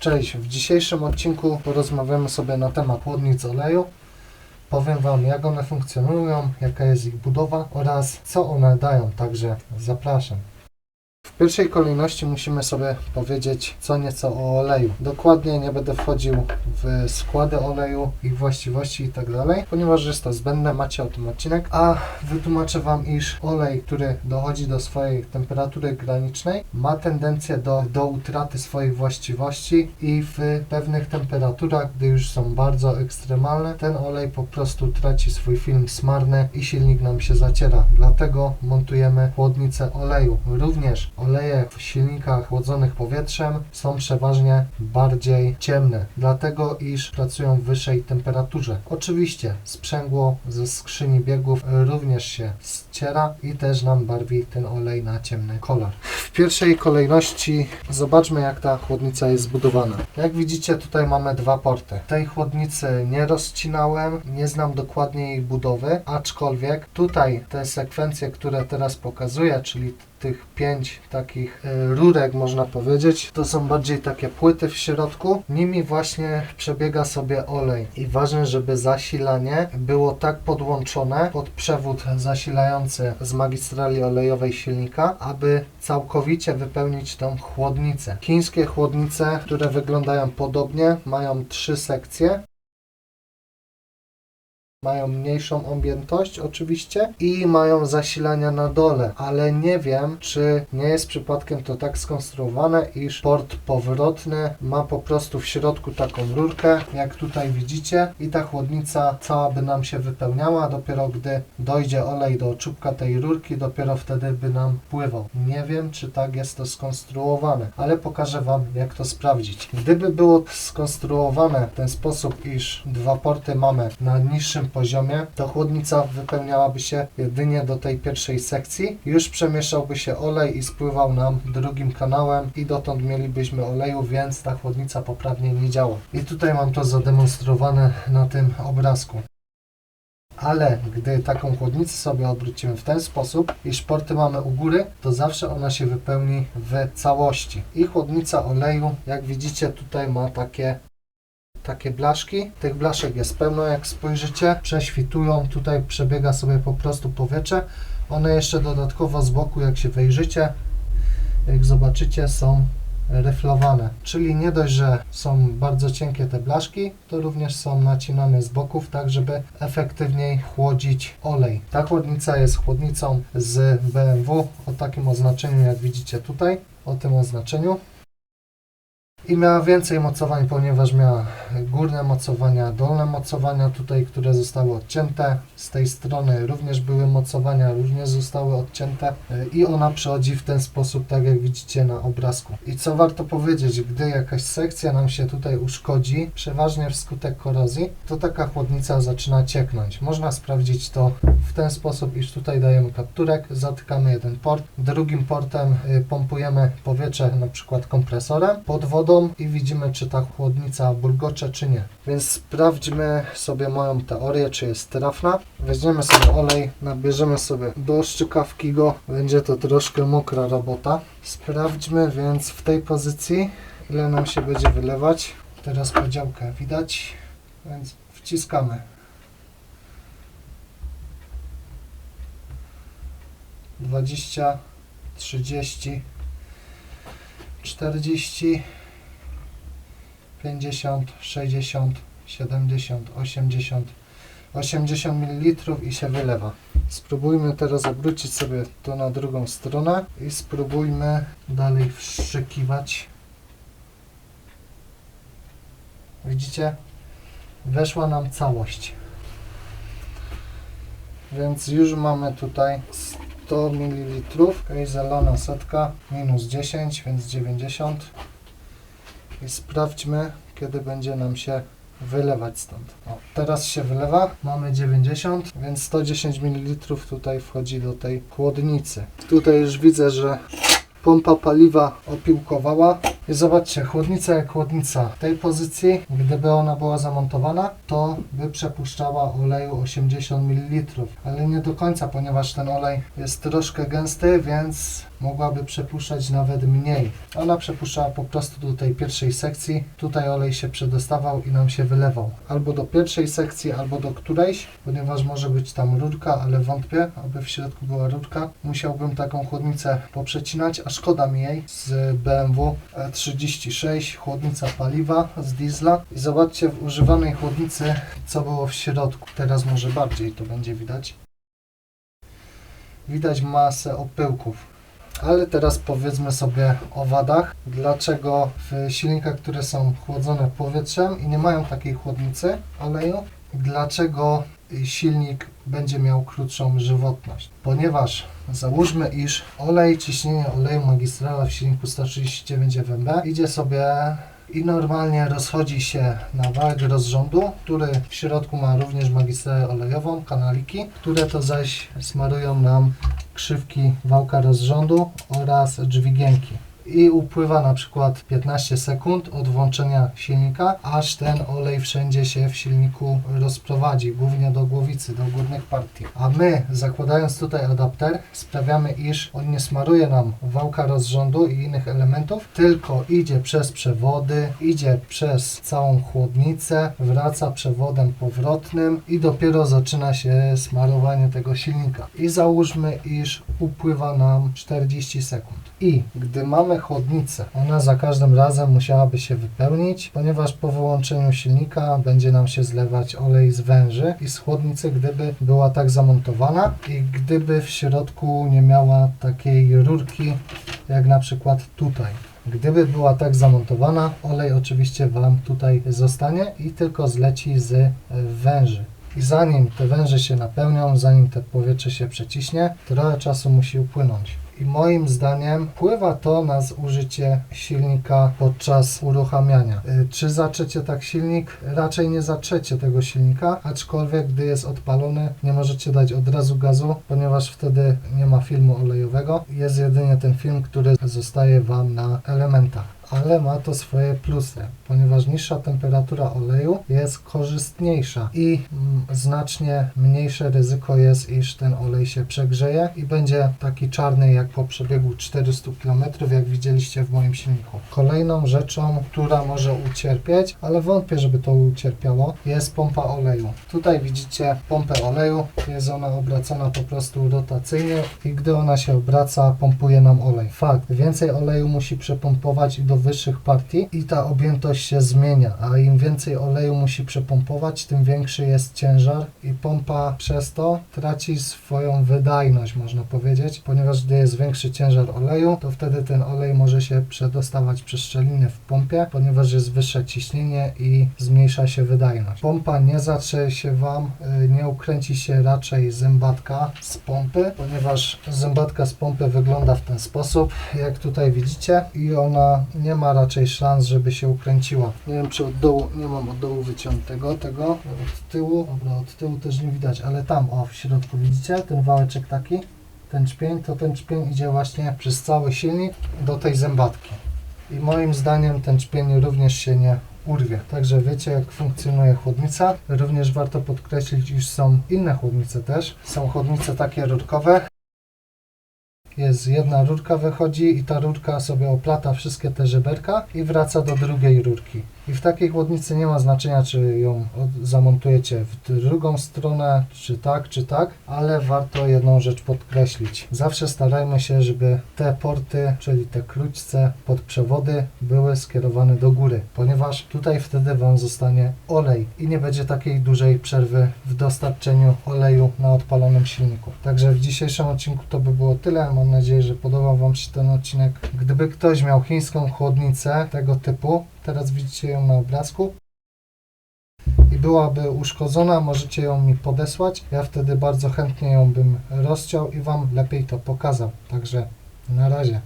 Cześć, w dzisiejszym odcinku porozmawiamy sobie na temat chłodnic oleju. Powiem Wam, jak one funkcjonują, jaka jest ich budowa oraz co one dają, także zapraszam. W pierwszej kolejności musimy sobie powiedzieć co nieco o oleju. Dokładnie nie będę wchodził w składy oleju, ich właściwości itd., ponieważ jest to zbędne, macie o tym odcinek, a wytłumaczę Wam, iż olej, który dochodzi do swojej temperatury granicznej, ma tendencję do, do utraty swoich właściwości i w pewnych temperaturach, gdy już są bardzo ekstremalne, ten olej po prostu traci swój film smarny i silnik nam się zaciera. Dlatego montujemy chłodnicę oleju. Również oleje w silnikach chłodzonych powietrzem są przeważnie bardziej ciemne, dlatego iż pracują w wyższej temperaturze. Oczywiście sprzęgło ze skrzyni biegów również się ściera i też nam barwi ten olej na ciemny kolor. W pierwszej kolejności zobaczmy jak ta chłodnica jest zbudowana. Jak widzicie tutaj mamy dwa porty. Tej chłodnicy nie rozcinałem, nie znam dokładnie jej budowy, aczkolwiek tutaj te sekwencje, które teraz pokazuję, czyli tych pięć takich e, rurek, można powiedzieć. To są bardziej takie płyty w środku. Nimi właśnie przebiega sobie olej. I ważne, żeby zasilanie było tak podłączone pod przewód zasilający z magistrali olejowej silnika, aby całkowicie wypełnić tą chłodnicę. Chińskie chłodnice, które wyglądają podobnie, mają trzy sekcje mają mniejszą objętość oczywiście i mają zasilania na dole, ale nie wiem, czy nie jest przypadkiem to tak skonstruowane, iż port powrotny ma po prostu w środku taką rurkę, jak tutaj widzicie i ta chłodnica cała by nam się wypełniała, dopiero gdy dojdzie olej do czubka tej rurki, dopiero wtedy by nam pływał. Nie wiem, czy tak jest to skonstruowane, ale pokażę Wam, jak to sprawdzić. Gdyby było skonstruowane w ten sposób, iż dwa porty mamy na niższym poziomie, to chłodnica wypełniałaby się jedynie do tej pierwszej sekcji. Już przemieszałby się olej i spływał nam drugim kanałem i dotąd mielibyśmy oleju, więc ta chłodnica poprawnie nie działa. I tutaj mam to zademonstrowane na tym obrazku. Ale gdy taką chłodnicę sobie odwrócimy w ten sposób, iż porty mamy u góry, to zawsze ona się wypełni w całości. I chłodnica oleju, jak widzicie, tutaj ma takie takie blaszki. Tych blaszek jest pełno, jak spojrzycie. Prześwitują, tutaj przebiega sobie po prostu powietrze. One jeszcze dodatkowo z boku, jak się wejrzycie, jak zobaczycie, są ryflowane. Czyli nie dość, że są bardzo cienkie te blaszki, to również są nacinane z boków, tak żeby efektywniej chłodzić olej. Ta chłodnica jest chłodnicą z BMW o takim oznaczeniu, jak widzicie tutaj, o tym oznaczeniu i miała więcej mocowań, ponieważ miała górne mocowania, dolne mocowania tutaj, które zostały odcięte. Z tej strony również były mocowania, również zostały odcięte y, i ona przechodzi w ten sposób, tak jak widzicie na obrazku. I co warto powiedzieć, gdy jakaś sekcja nam się tutaj uszkodzi, przeważnie wskutek korozji, to taka chłodnica zaczyna cieknąć. Można sprawdzić to w ten sposób, iż tutaj dajemy kapturek, zatykamy jeden port, drugim portem y, pompujemy powietrze na przykład kompresorem pod wodą i widzimy, czy ta chłodnica bulgocze, czy nie. Więc sprawdźmy sobie moją teorię, czy jest trafna. Weźmiemy sobie olej, nabierzemy sobie do szczykawki go. Będzie to troszkę mokra robota. Sprawdźmy więc w tej pozycji, ile nam się będzie wylewać. Teraz podziałkę widać, więc wciskamy. Dwadzieścia, trzydzieści, czterdzieści. 50, 60, 70, 80, 80 ml i się wylewa. Spróbujmy teraz obrócić sobie to na drugą stronę i spróbujmy dalej wszykiwać. Widzicie? Weszła nam całość. Więc już mamy tutaj 100 ml. Kejzelana setka minus 10, więc 90 i sprawdźmy, kiedy będzie nam się wylewać stąd. O, teraz się wylewa, mamy 90, więc 110 ml tutaj wchodzi do tej chłodnicy. Tutaj już widzę, że pompa paliwa opiłkowała. I zobaczcie, chłodnica jak chłodnica. W tej pozycji, gdyby ona była zamontowana, to by przepuszczała oleju 80 ml. Ale nie do końca, ponieważ ten olej jest troszkę gęsty, więc mogłaby przepuszczać nawet mniej. Ona przepuszczała po prostu do tej pierwszej sekcji, tutaj olej się przedostawał i nam się wylewał. Albo do pierwszej sekcji, albo do którejś, ponieważ może być tam rurka, ale wątpię, aby w środku była rurka. Musiałbym taką chłodnicę poprzecinać, a szkoda mi jej z BMW E36, chłodnica paliwa z diesla. I zobaczcie w używanej chłodnicy, co było w środku. Teraz może bardziej to będzie widać. Widać masę opyłków. Ale teraz powiedzmy sobie o wadach. Dlaczego w silnikach, które są chłodzone powietrzem i nie mają takiej chłodnicy oleju, dlaczego silnik będzie miał krótszą żywotność? Ponieważ załóżmy, iż olej, ciśnienie oleju magistrala w silniku 139 FMB idzie sobie i normalnie rozchodzi się na wałek rozrządu, który w środku ma również magistralę olejową, kanaliki, które to zaś smarują nam krzywki wałka rozrządu oraz dźwigienki. I upływa na przykład 15 sekund od włączenia silnika, aż ten olej wszędzie się w silniku rozprowadzi, głównie do głowicy, do górnych partii. A my, zakładając tutaj adapter, sprawiamy, iż on nie smaruje nam wałka rozrządu i innych elementów, tylko idzie przez przewody, idzie przez całą chłodnicę, wraca przewodem powrotnym i dopiero zaczyna się smarowanie tego silnika. I załóżmy, iż upływa nam 40 sekund. I gdy mamy chłodnicę, ona za każdym razem musiałaby się wypełnić, ponieważ po wyłączeniu silnika będzie nam się zlewać olej z węży i z chłodnicy, gdyby była tak zamontowana i gdyby w środku nie miała takiej rurki, jak na przykład tutaj. Gdyby była tak zamontowana, olej oczywiście Wam tutaj zostanie i tylko zleci z e, węży. I zanim te węże się napełnią, zanim te powietrze się przeciśnie, trochę czasu musi upłynąć. I moim zdaniem wpływa to na zużycie silnika podczas uruchamiania. Y, Czy zaczecie tak silnik? Raczej nie zaczecie tego silnika, aczkolwiek gdy jest odpalony, nie możecie dać od razu gazu, ponieważ wtedy nie ma filmu olejowego. Jest jedynie ten film, który zostaje Wam na elementach ale ma to swoje plusy, ponieważ niższa temperatura oleju jest korzystniejsza i mm, znacznie mniejsze ryzyko jest, iż ten olej się przegrzeje i będzie taki czarny jak po przebiegu 400 km, jak widzieliście w moim silniku. Kolejną rzeczą, która może ucierpieć, ale wątpię, żeby to ucierpiało, jest pompa oleju. Tutaj widzicie pompę oleju, jest ona obracana po prostu rotacyjnie i gdy ona się obraca, pompuje nam olej. Fakt, więcej oleju musi przepompować do wyższych partii i ta objętość się zmienia, a im więcej oleju musi przepompować, tym większy jest ciężar i pompa przez to traci swoją wydajność, można powiedzieć, ponieważ gdy jest większy ciężar oleju, to wtedy ten olej może się przedostawać przez szczeliny w pompie, ponieważ jest wyższe ciśnienie i zmniejsza się wydajność. Pompa nie zatrze się Wam, y, nie ukręci się raczej zębatka z pompy, ponieważ zębatka z pompy wygląda w ten sposób, jak tutaj widzicie i ona nie ma raczej szans, żeby się ukręciła. Nie wiem, czy od dołu, nie mam od dołu wyciętego tego, od tyłu, dobra, od tyłu też nie widać, ale tam, o, w środku widzicie, ten wałeczek taki, ten czpień, to ten czpień idzie właśnie przez cały silnik do tej zębatki. I moim zdaniem ten czpień również się nie urwie. Także wiecie jak funkcjonuje chłodnica. Również warto podkreślić, iż są inne chłodnice też. Są chłodnice takie rurkowe. Jest jedna rurka wychodzi i ta rurka sobie oplata wszystkie te żeberka i wraca do drugiej rurki. I w takiej chłodnicy nie ma znaczenia, czy ją zamontujecie w drugą stronę, czy tak, czy tak, ale warto jedną rzecz podkreślić. Zawsze starajmy się, żeby te porty, czyli te króćce pod przewody były skierowane do góry, ponieważ tutaj wtedy Wam zostanie olej i nie będzie takiej dużej przerwy w dostarczeniu oleju na odpalonym silniku. Także w dzisiejszym odcinku to by było tyle. Mam nadzieję, że podobał Wam się ten odcinek. Gdyby ktoś miał chińską chłodnicę tego typu, teraz widzicie ją na obrazku, i byłaby uszkodzona, możecie ją mi podesłać. Ja wtedy bardzo chętnie ją bym rozciął i Wam lepiej to pokazał. Także na razie.